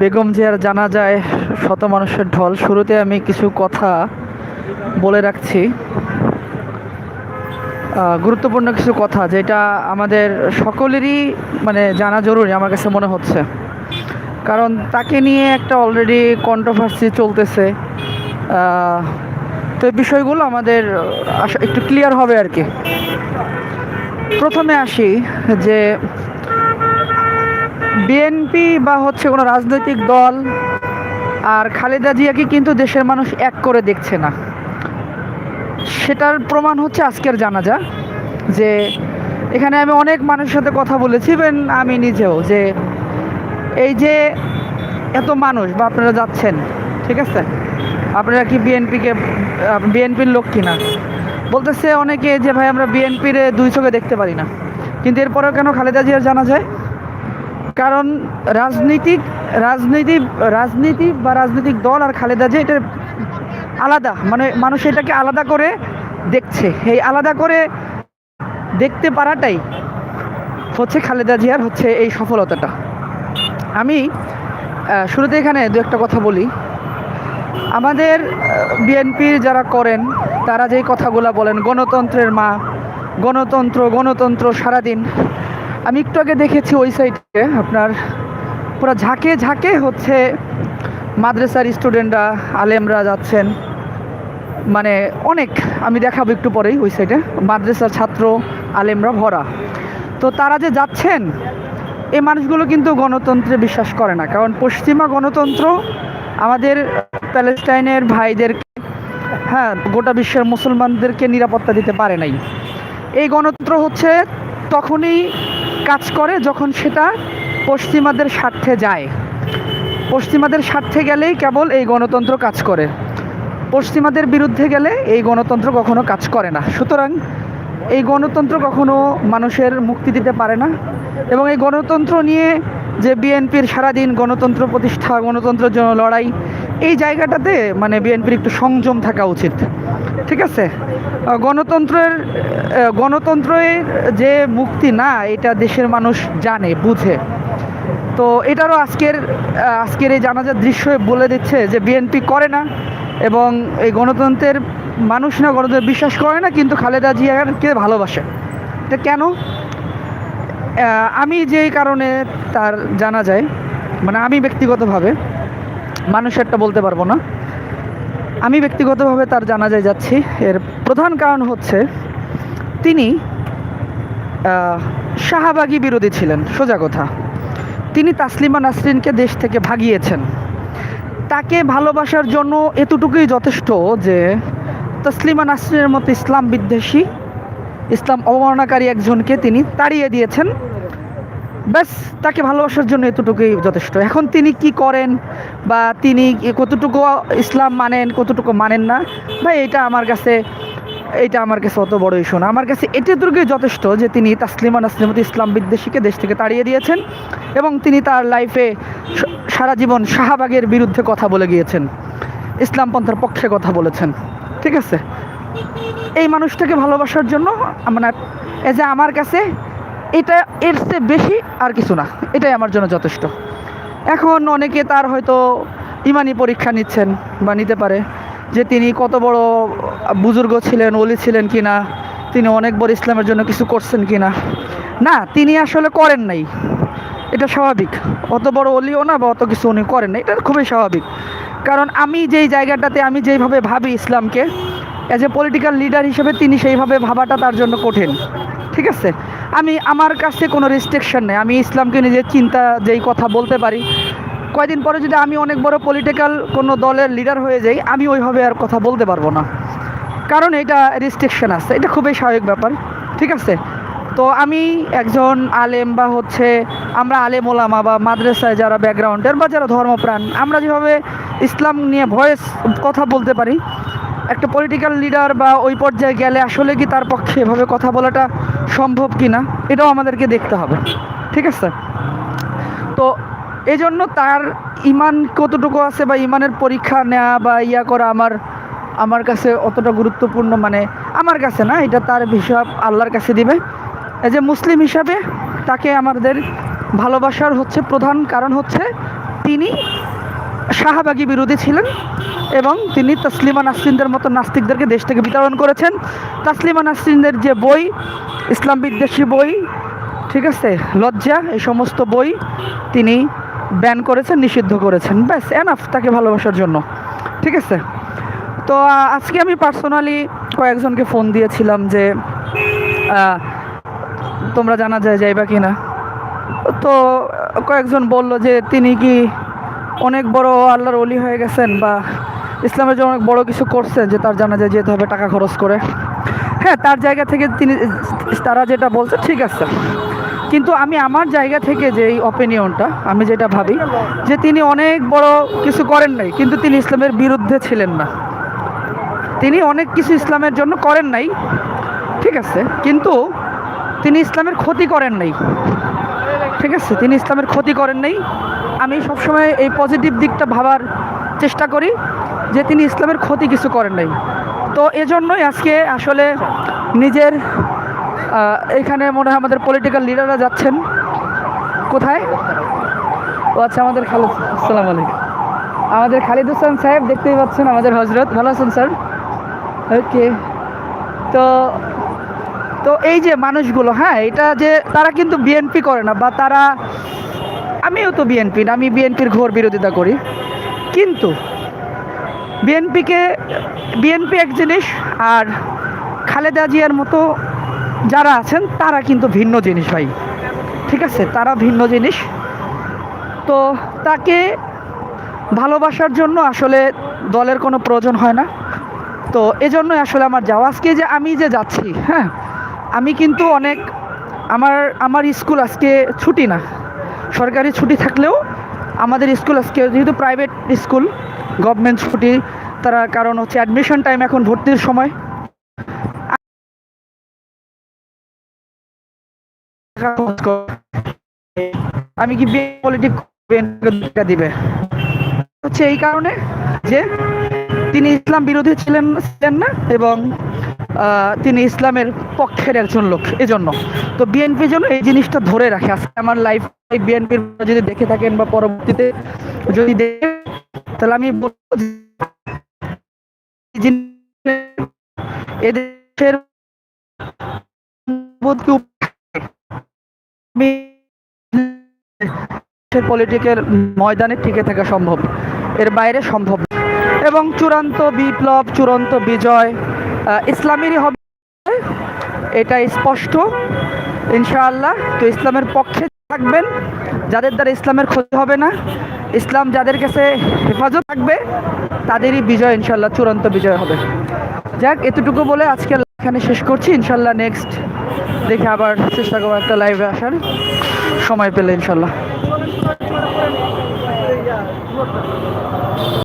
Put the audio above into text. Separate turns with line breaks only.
বেগম জিয়ার জানা যায় শত মানুষের ঢল। শুরুতে আমি কিছু কথা বলে রাখছি। গুরুত্বপূর্ণ কিছু কথা, যেটা আমাদের সকলেরই মানে জানা জরুরি, আমার কাছে মনে হচ্ছে। কারণ তাকে নিয়ে একটা অলরেডি কন্ট্রোভার্সি চলতেছে। তো এই বিষয়গুলো আমাদের একটু ক্লিয়ার হবে আর কি। প্রথমে আসি যে বিএনপি বা হচ্ছে কোনো রাজনৈতিক দল আর খালেদা জিয়াকে কিন্তু দেশের মানুষ এক করে দেখছে না। সেটার প্রমাণ হচ্ছে আজকের জানাজা যে এখানে আমি অনেক মানুষের সাথে কথা বলেছি ইভেন আমি নিজেও, যে এই যে এত মানুষ, বা আপনারা যাচ্ছেন, ঠিক আছে? আপনারা কি বিএনপিকে বিএনপির লোক কিনা? বলতেছে অনেকে যে, ভাই, আমরা বিএনপির দুই চোখে দেখতে পারি না। কিন্তু এরপরেও কেন খালেদা জিয়ার জানা যায় কারণ রাজনীতিক, রাজনীতি রাজনীতি বা রাজনৈতিক দল আর খালেদা যে এটা আলাদা। মানে মানুষ এটাকে আলাদা করে দেখছে। এই আলাদা করে দেখতে পারাটাই হচ্ছে খালেদা জিয়ার হচ্ছে এই সফলতাটা। আমি শুরুতে এখানে দু একটা কথা বলি। আমাদের বিএনপির যারা করেন, তারা যেই কথাগুলো বলেন, গণতন্ত্রের মা, গণতন্ত্র গণতন্ত্র সারাদিন আমি একটু আগে দেখেছি ওই সাইডে আপনার পুরো ঝাঁকে ঝাঁকে হচ্ছে মাদ্রাসার স্টুডেন্টরা আলেমরা যাচ্ছেন। মানে অনেক, আমি দেখাবো একটু পরেই ওই সাইডে মাদ্রাসার ছাত্র, আলেমরা ভরা। তো তারা যে যাচ্ছেন এই মানুষগুলো কিন্তু গণতন্ত্রে বিশ্বাস করে না। কারণ পশ্চিমা গণতন্ত্র আমাদের প্যালেস্টাইনের ভাইদেরকে হ্যাঁ গোটা বিশ্বের মুসলমানদেরকে নিরাপত্তা দিতে পারে নাই। এই গণতন্ত্র হচ্ছে তখনই কাজ করে যখন সেটা পশ্চিমাদের স্বার্থে যায়। পশ্চিমাদের স্বার্থে গেলেই কেবল এই গণতন্ত্র কাজ করে। পশ্চিমাদের বিরুদ্ধে গেলে এই গণতন্ত্র কখনো কাজ করে না। সুতরাং এই গণতন্ত্র কখনো মানুষের মুক্তি দিতে পারে না এবং এই গণতন্ত্র নিয়ে যে বিএনপির সারাদিন গণতন্ত্র প্রতিষ্ঠা, গণতন্ত্রের জন্য লড়াই এই জায়গাটাতে মানে বিএনপির একটু সংযম থাকা উচিত। ঠিক আছে? গণতন্ত্রের গণতন্ত্রের যে মুক্তি না, এটা দেশের মানুষ জানে, বুঝে। তো এটারও আজকের আজকের এই জানাজার দৃশ্য বলে দিচ্ছে যে বিএনপি করে না এবং এই গণতন্ত্রের মানুষ না, গণতন্ত্র বিশ্বাস করে না, কিন্তু খালেদা জিয়াকে ভালোবাসে। এটা কেন? আমি যেই কারণে তার জানা যায় মানে আমি ব্যক্তিগতভাবে মানুষেরটা বলতে পারব না। আমি ব্যক্তিগতভাবে তার জানাজায় যাচ্ছি। এর প্রধান কারণ হচ্ছে, তিনি শাহবাগী বিরোধী ছিলেন, সোজা কথা। তিনি তাসলিমা নাসরিনকে দেশ থেকে ভাগিয়েছেন। তাকে ভালোবাসার জন্য এতটুকুই যথেষ্ট যে, তসলিমা নাসরিনের মতো ইসলাম বিদ্বেষী, ইসলাম অবমাননাকারী একজনকে তিনি তাড়িয়ে দিয়েছেন। ব্যাস, তাকে ভালোবাসার জন্য এতটুকুই যথেষ্ট। এখন তিনি কি করেন বা তিনি কতটুকু ইসলাম মানেন, কতটুকু মানেন না, ভাই, এটা আমার কাছে, এটা আমার কাছে অত বড় ইস্যু না আমার কাছে এটুকুই যথেষ্ট যে তিনি তাসলিমা নাসলিমত ইসলাম বিদ্বেষীকে দেশ থেকে তাড়িয়ে দিয়েছেন এবং তিনি তার লাইফে সারা জীবন শাহবাগের বিরুদ্ধে কথা বলে গিয়েছেন, ইসলাম পন্থার পক্ষে কথা বলেছেন। ঠিক আছে? এই মানুষটাকে ভালোবাসার জন্য মানে এই যে আমার কাছে এটা এর চেয়ে বেশি আর কিছু না। এটাই আমার জন্য যথেষ্ট। এখন অনেকে তার হয়তো ইমানি পরীক্ষা নিচ্ছেন বা নিতে পারে যে তিনি কত বড় বুজুর্গ ছিলেন অলি ছিলেন কি না তিনি অনেক বড় ইসলামের জন্য কিছু করছেন কি না না তিনি আসলে করেন নাই। এটা স্বাভাবিক। অত বড় অলিও না বা অত কিছু উনি করেন না এটা খুবই স্বাভাবিক। কারণ আমি যেই জায়গাটাতে আমি যেইভাবে ভাবি ইসলামকে অ্যাজ এ পলিটিক্যাল লিডার হিসেবে তিনি সেইভাবে ভাবাটা তার জন্য কঠিন। ঠিক আছে? আমি আমার কাছে কোনো রেস্ট্রিকশন নেই। আমি ইসলামকে নিজের চিন্তা যেই কথা বলতে পারি। কয়দিন পরে যদি আমি অনেক বড় পলিটিক্যাল কোনো দলের লিডার হয়ে যাই, আমি ওইভাবে আর কথা বলতে পারব না। কারণ এটা রেস্ট্রিকশন আছে। এটা খুবই স্বাভাবিক ব্যাপার। ঠিক আছে? তো আমি একজন আলেম বা হচ্ছে আমরা আলেম ওলামা বা মাদ্রাসায় যারা ব্যাকগ্রাউন্ডের বা যারা ধর্মপ্রাণ, আমরা যেভাবে ইসলাম নিয়ে ভয়েস কথা বলতে পারি, একটা পলিটিক্যাল লিডার বা ওই পর্যায়ে গেলে আসলে কি তার পক্ষে এভাবে কথা বলাটা সম্ভব কি না এটাও আমাদেরকে দেখতে হবে। ঠিক আছে? তো এই জন্য তার ইমান কতটুকু আছে বা ইমানের পরীক্ষা নেওয়া বা ইয়া করা আমার আমার কাছে অতটা গুরুত্বপূর্ণ মানে আমার কাছে না, এটা তার হিসাব আল্লাহর কাছে দিবে। এই যে মুসলিম হিসাবে তাকে আমাদের ভালোবাসার হচ্ছে প্রধান কারণ হচ্ছে তিনি শাহবাগী বিরোধী ছিলেন এবং তিনি তসলিমা নাসরিনদের মতো নাস্তিকদেরকে দেশ থেকে বিতরণ করেছেন। তসলিমা নাসরিনদের যে বই, ইসলাম বিদ্বেষী বই, ঠিক আছে, লজ্জা, এই সমস্ত বই তিনি ব্যান করেছেন, নিষিদ্ধ করেছেন। ব্যাস এনাফ তাকে ভালোবাসার জন্য, ঠিক আছে। তো আজকে আমি পার্সোনালি কয়েকজনকে ফোন দিয়েছিলাম যে তোমরা জানা যায় যাইবা কি না তো, কয়েকজন বলল যে, তিনি কি অনেক বড় আল্লাহর অলি হয়ে গেছেন বা ইসলামের জন্য অনেক বড় কিছু করছেন যে তার জানা যায় যেতে হবে, টাকা খরচ করে। হ্যাঁ তার জায়গা থেকে তিনি, তারা যেটা বলছে ঠিক আছে। কিন্তু আমি আমার জায়গা থেকে যে এই অপিনিয়নটা আমি যেটা ভাবি যে তিনি অনেক বড় কিছু করেন নাই, কিন্তু তিনি ইসলামের বিরুদ্ধে ছিলেন না। তিনি অনেক কিছু ইসলামের জন্য করেন নাই, ঠিক আছে। কিন্তু তিনি ইসলামের ক্ষতি করেন নাই। ঠিক আছে, তিনি ইসলামের ক্ষতি করেন নাই। আমি সবসময় এই পজিটিভ দিকটা ভাবার চেষ্টা করি যে তিনি ইসলামের ক্ষতি কিছু করেন নাই। তো এজন্যই আজকে আসলে নিজের এখানে মনে হয় আমাদের পলিটিক্যাল লিডাররা যাচ্ছেন। কোথায়? ও আচ্ছা আমাদের খালেদ, আসসালামু আলাইকুম। আমাদের খালিদ হোসেন সাহেব দেখতেই পাচ্ছেন আমাদের হজরত। ভালো আছেন, স্যার? ওকে। তো তো এই যে মানুষগুলো হ্যাঁ এটা যে তারা কিন্তু বিএনপি করে না বা তারা আমিও তো বিএনপি আমি বিএনপির ঘোর বিরোধিতা করি। কিন্তু বিএনপিকে, বিএনপি এক জিনিস আর খালেদা জিয়ার মতো যারা আছেন, তারা কিন্তু ভিন্ন জিনিস ভাই। ঠিক আছে? তারা ভিন্ন জিনিস। তো তাকে ভালোবাসার জন্য আসলে দলের কোনো প্রয়োজন হয় না। তো এজন্যই আসলে আমার যাওয়া। আজকে যে আমি যে যাচ্ছি হ্যাঁ আমি কিন্তু অনেক, আমার আমার স্কুল আজকে ছুটি না। সরকারি ছুটি থাকলেও আমাদের স্কুল আজকে যেহেতু প্রাইভেট স্কুল গভর্নমেন্ট ছুটি, তারা কারণ হচ্ছে অ্যাডমিশন টাইম এখন ভর্তির সময়। আমি কি পলিটিক দিবে। হচ্ছে এই কারণে যে তিনি ইসলাম বিরোধী ছিলেন ছিলেন না এবং তিনি ইসলামের পক্ষের একজন লোক, এজন্য। তো বিএনপি যেন এই জিনিসটা ধরে রাখে। আজকে আমার লাইফ বিএনপির যদি দেখে থাকেন বা পরবর্তীতে যদি দেখে তাহলে আমি বলব এদেশের পলিটিক্যাল ময়দানে টিকে থাকা সম্ভব। এর বাইরে সম্ভব এবং চূড়ান্ত বিপ্লব, চূড়ান্ত বিজয় ইসলামেরই হবে। এটা স্পষ্ট। ইনশাআল্লাহ। তো ইসলামের পক্ষে থাকবেন। যাদের দ্বারা ইসলামের ক্ষতি হবে না, ইসলাম যাদের কাছে হেফাজত থাকবে, তাদেরই বিজয় ইনশাল্লাহ চূড়ান্ত বিজয় হবে। যাক, এতটুকু বলে আজকে এখানে শেষ করছি। ইনশাল্লাহ নেক্সট দেখে আবার চেষ্টা করব একটা লাইভে আসার। সময় পেলে ইনশাল্লাহ